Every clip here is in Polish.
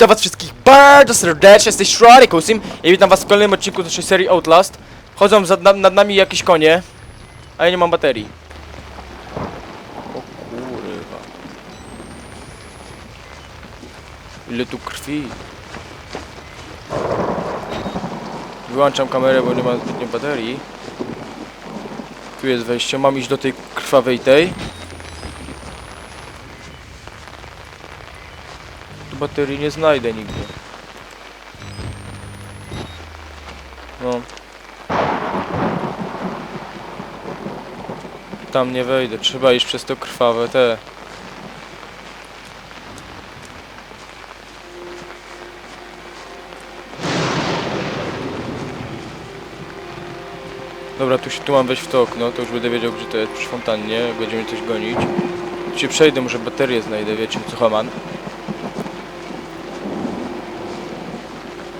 Witam was wszystkich bardzo serdecznie, jesteś Shurikusim i witam was w kolejnym odcinku naszej serii Outlast. Chodzą za, na, nad nami jakieś konie, a ja nie mam baterii. O kurwa. Ile tu krwi. Wyłączam kamerę, bo nie ma zbytnio baterii. Tu jest wejście, mam iść do tej krwawej tej. Baterii nie znajdę nigdzie. No. Tam nie wejdę, trzeba iść przez to krwawe te. Dobra, tu, się, tu mam wejść w to okno, to już będę wiedział gdzie to jest przy fontannie, będziemy coś gonić. Tu się przejdę, może baterię znajdę, wiecie co Haman?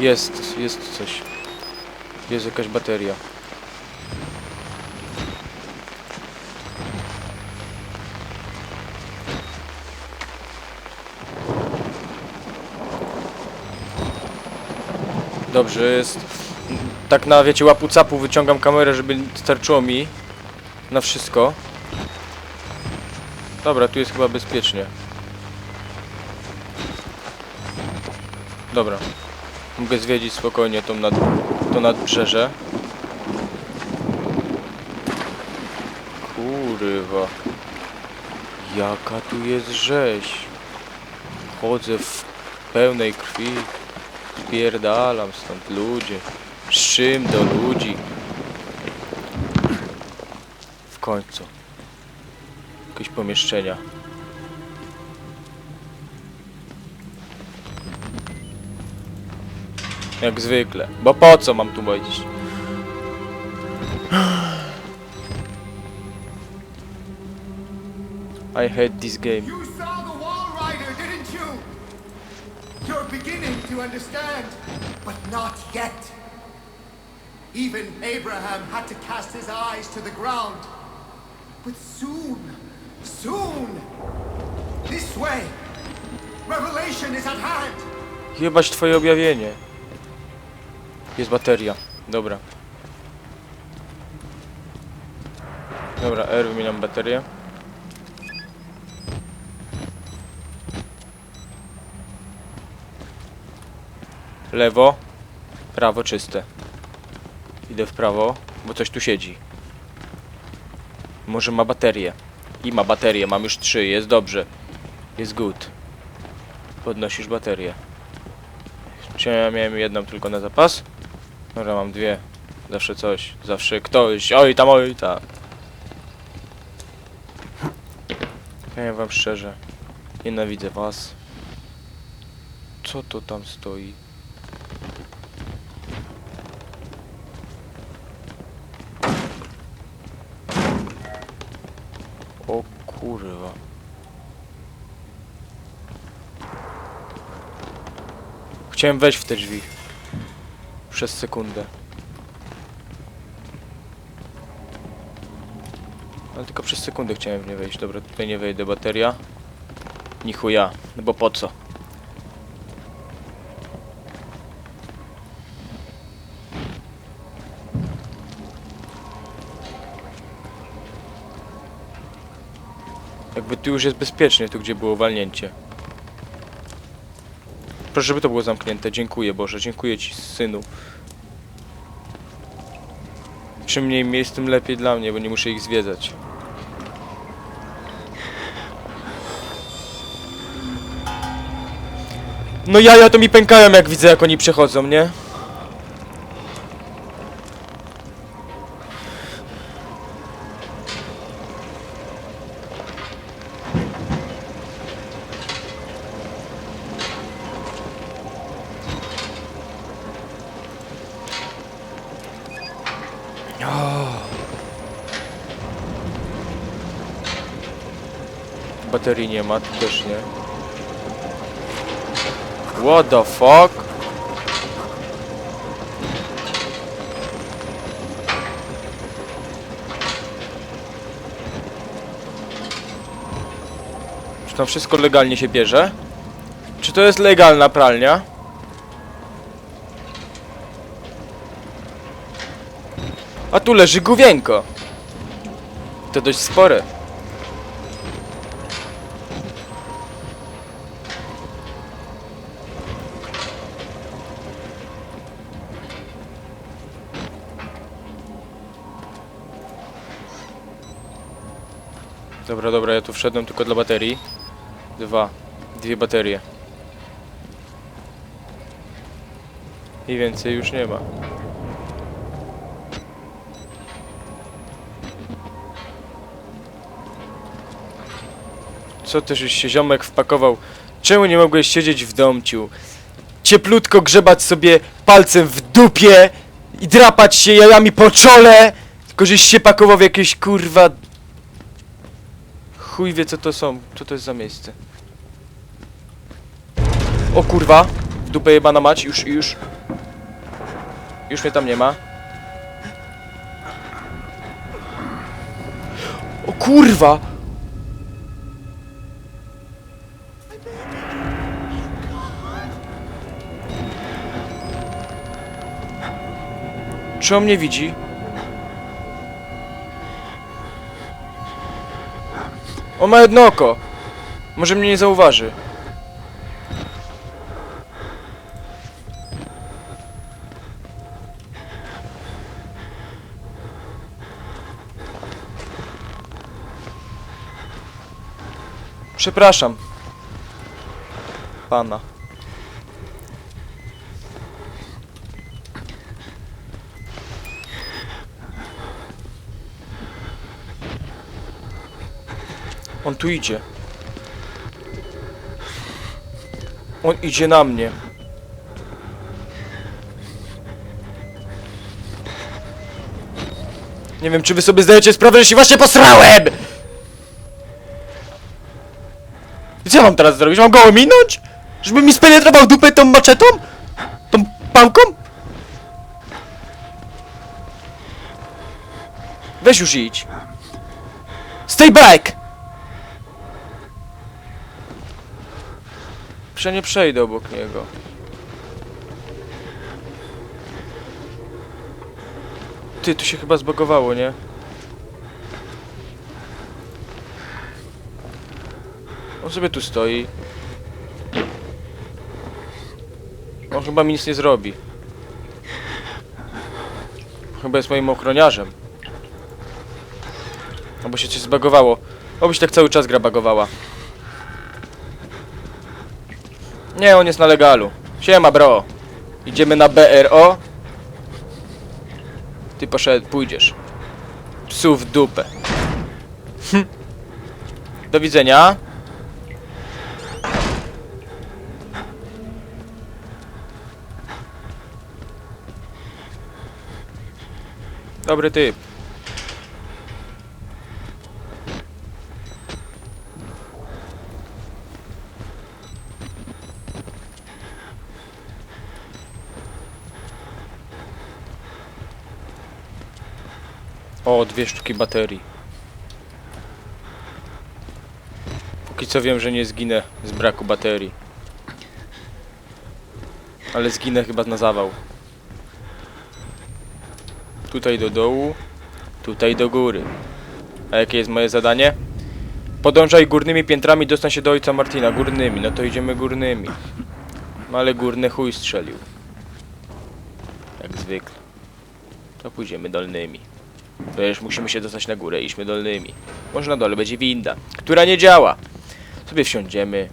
Jest, jest coś. Jest jakaś bateria. Dobrze, jest. Tak na wiecie łapu capu wyciągam kamerę, żeby starczyło mi na wszystko. Dobra, tu jest chyba bezpiecznie. Dobra. Mogę zwiedzić spokojnie tą nad, to nadbrzeże. Kurwa. Jaka tu jest rzeź. Chodzę w pełnej krwi. Spierdalam stąd ludzie. Z czym do ludzi? W końcu. Jakieś pomieszczenia. Jak zwykle. Bo po co mam tu powiedzieć? I hate this game. You saw the Wall Rider, didn't you? You're beginning to understand, but not yet. Even Abraham had to cast his eyes to the ground. But soon, soon, this way, revelation is at hand. Jebać twoje objawienie. Jest bateria. Dobra. Dobra, R wymieniam baterię. Lewo. Prawo czyste. Idę w prawo, bo coś tu siedzi. Może ma baterię. I ma baterię, mam już trzy, jest dobrze. Jest good. Podnosisz baterię. Czy ja miałem jedną tylko na zapas? Dobra, mam dwie. Zawsze coś, zawsze ktoś. Oj tam, oj tam. Powiem wam szczerze. Nienawidzę was. Co to tam stoi? O kurwa. Chciałem wejść w te drzwi. Przez sekundę. Ale tylko przez sekundę chciałem w nie wejść. Dobra, tutaj nie wejdę. Bateria. Ni chuja. No bo po co? Jakby tu już jest bezpiecznie, tu gdzie było walnięcie. Proszę, żeby to było zamknięte. Dziękuję Boże, dziękuję Ci synu. Czym mniej miejsc, tym lepiej dla mnie, bo nie muszę ich zwiedzać. No jaja to mi pękają jak widzę jak oni przechodzą, nie? Baterii nie ma, też nie. What the fuck? Czy tam wszystko legalnie się bierze? Czy to jest legalna pralnia? A tu leży główienko. To dość spore. Dobra, dobra, ja tu wszedłem tylko dla baterii. Dwa. Dwie baterie. I więcej już nie ma. Co też już się ziomek wpakował? Czemu nie mogłeś siedzieć w domciu? Cieplutko grzebać sobie palcem w dupie i drapać się jajami po czole, tylko żeś się pakował w jakieś kurwa... Chuj wie co to są, co to jest za miejsce. O kurwa, w dupę jebana mać, już, już. Już mnie tam nie ma. O kurwa! Czy on mnie widzi? On ma jedno oko. Może mnie nie zauważy. Przepraszam. Pana. On tu idzie. On idzie na mnie. Nie wiem, czy wy sobie zdajecie sprawę, że się właśnie posrałem! Co ja mam teraz zrobić? Mam go ominąć? Żeby mi spenetrował dupę tą maczetą? Tą pałką? Weź już idź. Stay back! Że nie przejdę obok niego. Ty, tu się chyba zbagowało, nie? On sobie tu stoi. On chyba mi nic nie zrobi. Chyba jest moim ochroniarzem. Albo się coś zbagowało. Obyś tak cały czas gra bagowała. Nie, on jest na legalu. Siema, bro. Idziemy na BRO. Ty poszedł, pójdziesz. Psu w dupę. Hm. Do widzenia. Dobry typ. O, dwie sztuki baterii. Póki co wiem, że nie zginę z braku baterii. Ale zginę chyba na zawał. Tutaj do dołu, tutaj do góry. A jakie jest moje zadanie? Podążaj górnymi piętrami, dostań się do ojca Martina. Górnymi, no to idziemy górnymi. No ale górny chuj strzelił. Jak zwykle. To pójdziemy dolnymi. Przecież musimy się dostać na górę, idźmy dolnymi. Może na dole będzie winda, która nie działa. Sobie wsiądziemy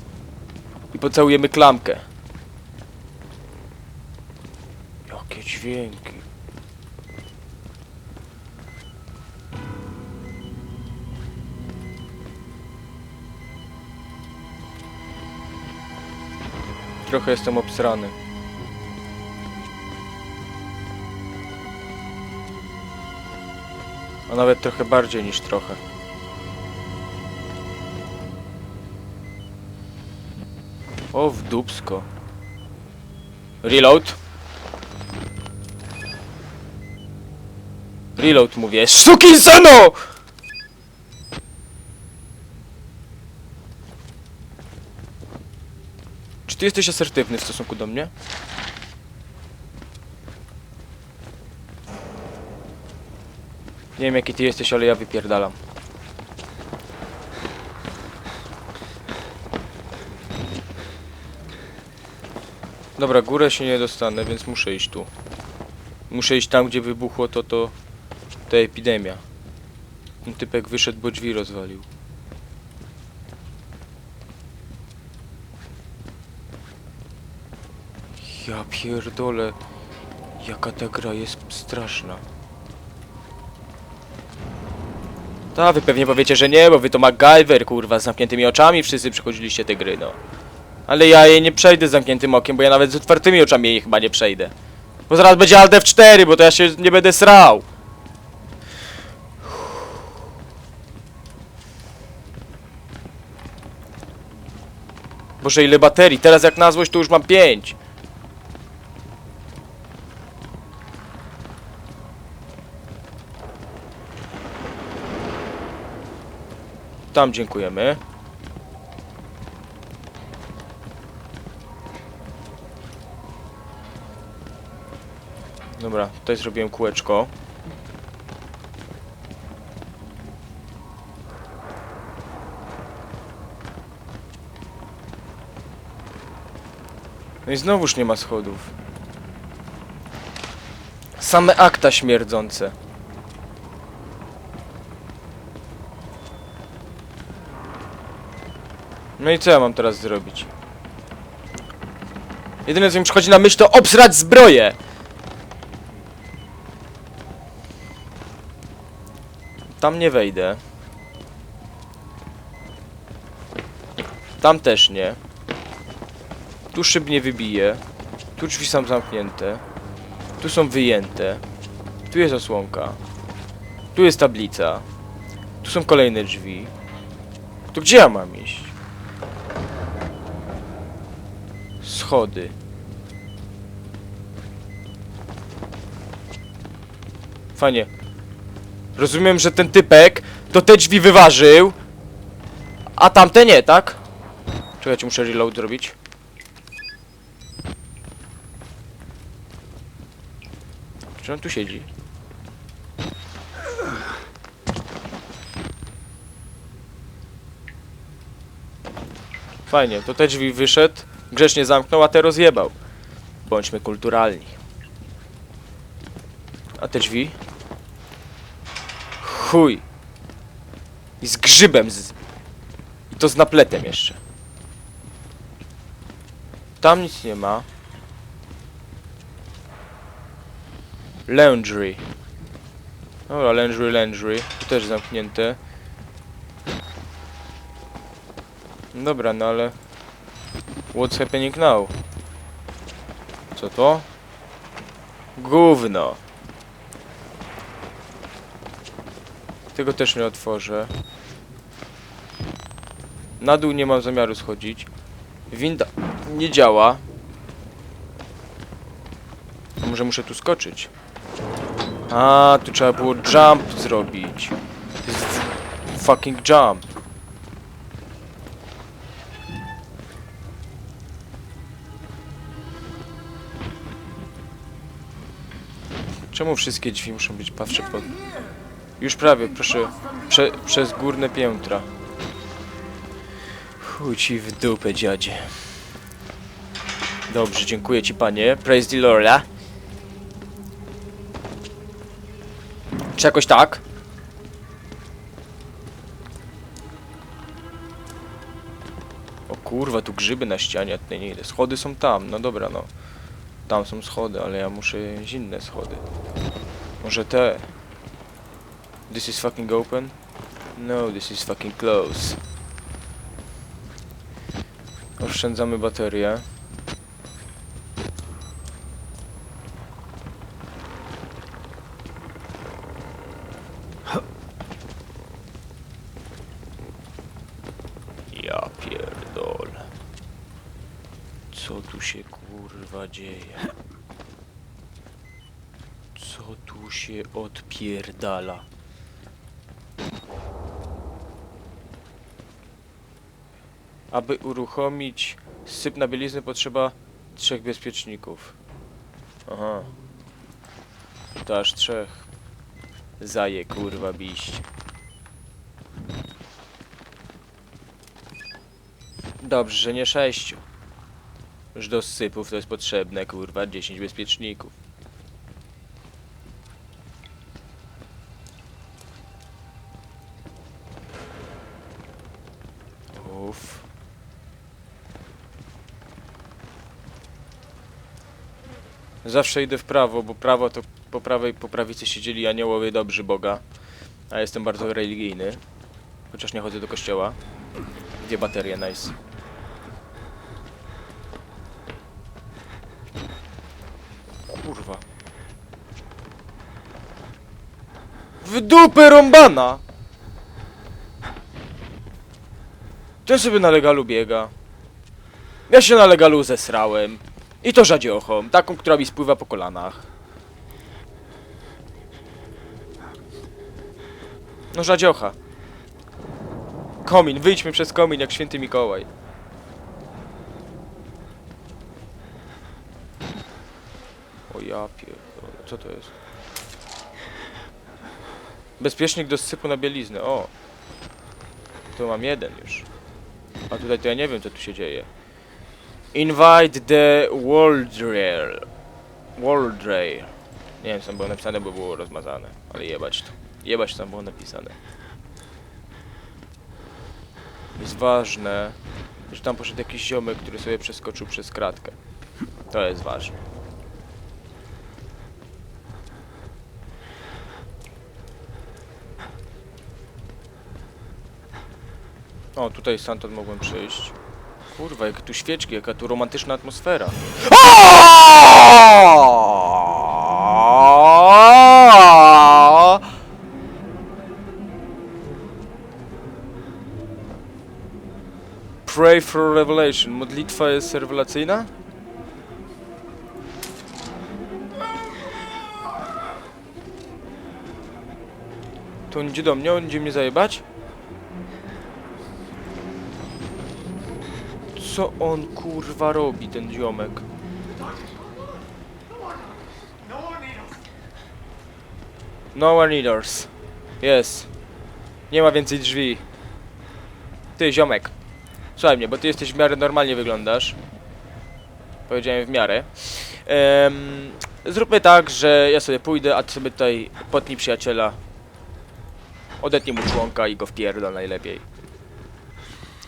i pocałujemy klamkę. Jakie dźwięki. Trochę jestem obsrany. A nawet trochę bardziej niż trochę. O, w dupsko. Reload. Reload mówię. Sukinseno! Czy Czy ty jesteś asertywny w stosunku do mnie? Nie wiem jaki ty jesteś, ale ja wypierdalam. Dobra, górę się nie dostanę, więc muszę iść tu. Muszę iść tam, gdzie wybuchło to, to... ta epidemia. Ten typek wyszedł, bo drzwi rozwalił. Ja pierdolę. Jaka ta gra jest straszna. Ta, wy pewnie powiecie, że nie, bo wy to MacGyver, kurwa, z zamkniętymi oczami wszyscy przechodziliście te gry, no. Ale ja jej nie przejdę z zamkniętym okiem, bo ja nawet z otwartymi oczami jej chyba nie przejdę. Bo zaraz będzie Alt F4, bo to ja się nie będę srał. Boże, ile baterii? Teraz jak na złość to już mam 5. Tam dziękujemy. Dobra, tutaj zrobiłem kółeczko. No i znowuż nie ma schodów. Same akta śmierdzące. No i co ja mam teraz zrobić? Jedyne co mi przychodzi na myśl to obsrać zbroję! Tam nie wejdę. Tam też nie. Tu szyb nie wybije. Tu drzwi są zamknięte. Tu są wyjęte. Tu jest osłonka. Tu jest tablica. Tu są kolejne drzwi. To gdzie ja mam iść? Schody. Fajnie. Rozumiem, że ten typek to te drzwi wyważył, a tamte nie, tak? Czekajcie, muszę reload zrobić. Czy on tu siedzi? Fajnie, to te drzwi wyszedł, grzecznie zamknął, a te rozjebał. Bądźmy kulturalni. A te drzwi? Chuj. I z grzybem z... I to z napletem jeszcze. Tam nic nie ma. Laundry. Dobra, laundry, laundry. Tu też zamknięte. Dobra, no ale... What's happening now? Co to? Gówno. Tego też nie otworzę. Na dół nie mam zamiaru schodzić. Winda nie działa. A może muszę tu skoczyć? A, tu trzeba było jump zrobić. Fucking jump. Czemu wszystkie drzwi muszą być patrzę pod... Już prawie, proszę. Prze, przez górne piętra. Chuj ci w dupę, dziadzie. Dobrze, dziękuję ci, panie. Praise the Lorda. Czy jakoś tak? O kurwa, tu grzyby na ścianie, a nie idę. Schody są tam, no dobra, no. Tam są schody, ale ja muszę inne schody. Może te. This is fucking open? No, this is fucking close. Oszczędzamy baterię. Ja pierdol. Co tu się kurwa dzieje? Co tu się odpierdala? Aby uruchomić Syp na bieliznę potrzeba trzech bezpieczników. Aha. To aż trzech. Zaje kurwa biść. Dobrze, że nie sześciu. Już do sypów to jest potrzebne, kurwa, 10 bezpieczników. Uff. Zawsze idę w prawo, bo prawo to po prawej, po prawicy siedzieli aniołowie dobrzy Boga. A jestem bardzo religijny. Chociaż nie chodzę do kościoła. Gdzie baterie, nice. Kurwa. W dupę rąbana! Ten sobie na legalu biega. Ja się na legalu zesrałem. I to radziochą, taką, która mi spływa po kolanach. No radziocha. Komin, wyjdźmy przez komin jak święty Mikołaj. O ja pierdolę, co to jest? Bezpiecznik do sypu na bieliznę, o. Tu mam jeden już. A tutaj to ja nie wiem co tu się dzieje. Invite the Waldrel. Waldrel. Nie wiem co tam było napisane, bo było rozmazane. Ale jebać to. Jebać co tam było napisane. Jest ważne, że tam poszedł jakiś ziomek, który sobie przeskoczył przez kratkę. To jest ważne. O, tutaj stamtąd mogłem przyjść. Kurwa, jakie tu świeczki, jaka tu romantyczna atmosfera. Pray for revelation. Modlitwa jest rewelacyjna? To on idzie do mnie, on idzie mnie zajebać? Co on kurwa robi, ten ziomek? No one eaters. Jest. Nie ma więcej drzwi. Ty, ziomek. Słuchaj mnie, bo ty jesteś w miarę normalnie wyglądasz. Powiedziałem w miarę. Zróbmy tak, że ja sobie pójdę, a ty sobie tutaj potnij przyjaciela. Odetnij mu członka i go wpierdol najlepiej.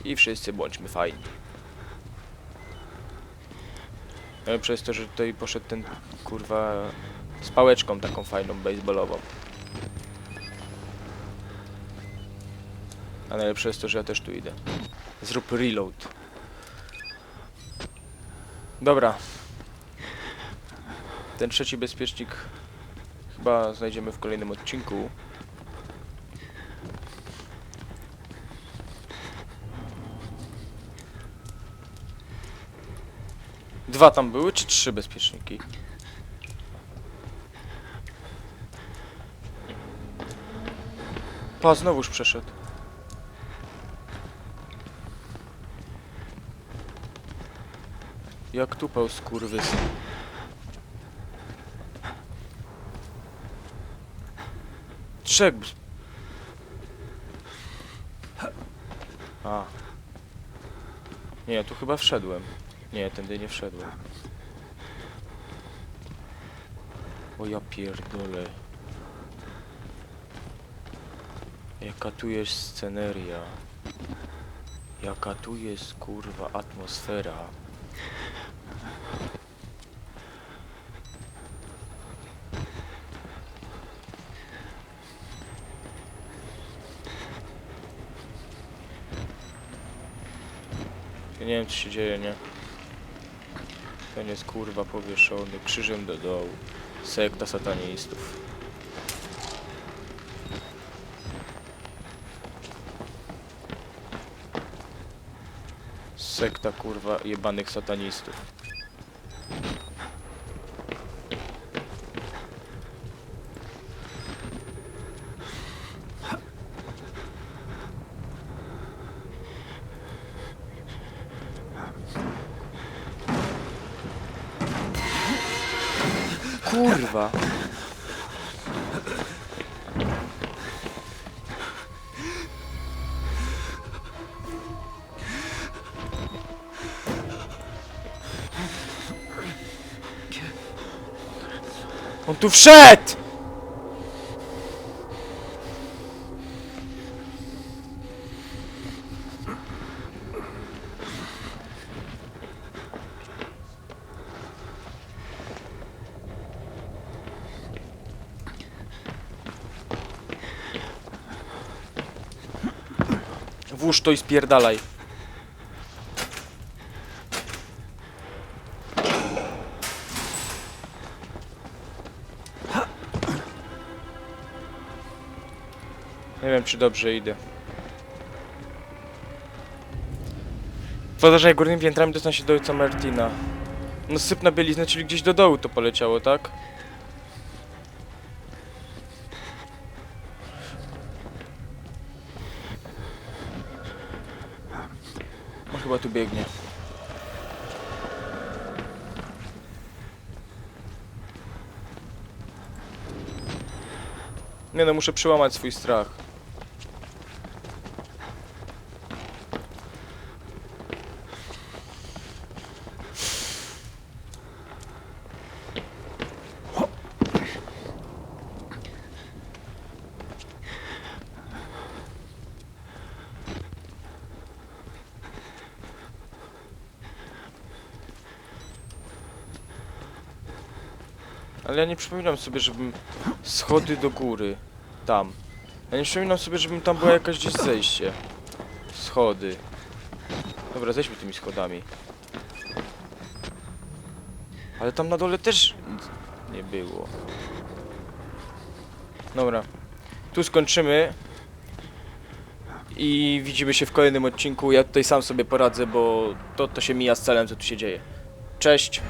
I wszyscy bądźmy fajni. Ale przez to, że tutaj poszedł ten kurwa z pałeczką taką fajną baseballową. A najlepsze jest to, że ja też tu idę. Zrób reload. Dobra. Ten trzeci bezpiecznik chyba znajdziemy w kolejnym odcinku. Dwa tam były, czy trzy bezpieczniki? Pa, znowuż przeszedł. Jak tupał skurwys. Trzech. A. Nie, tu chyba wszedłem. Nie, tędy nie wszedłem. O ja pierdolę. Jaka tu jest sceneria. Jaka tu jest kurwa atmosfera. Nie wiem co się dzieje, nie? Ten jest kurwa powieszony krzyżem do dołu. Sekta satanistów. Sekta kurwa jebanych satanistów. Kurwa. On tu wszedł! Włóż to i spierdalaj. Nie wiem, czy dobrze idę. Uważaj, górnymi piętrami dostał się do ojca Martina. No sypna bielizna, czyli gdzieś do dołu to poleciało, tak? Tu biegnie. Nie no, muszę przełamać swój strach. Przypominam sobie, żebym... Schody do góry. Tam. Ja nie przypominam sobie, żebym tam była jakaś gdzieś zejście. Schody. Dobra, zejdźmy tymi schodami. Ale tam na dole też nie było. Dobra. Tu skończymy. I widzimy się w kolejnym odcinku. Ja tutaj sam sobie poradzę, bo to, to się mija z celem, co tu się dzieje. Cześć!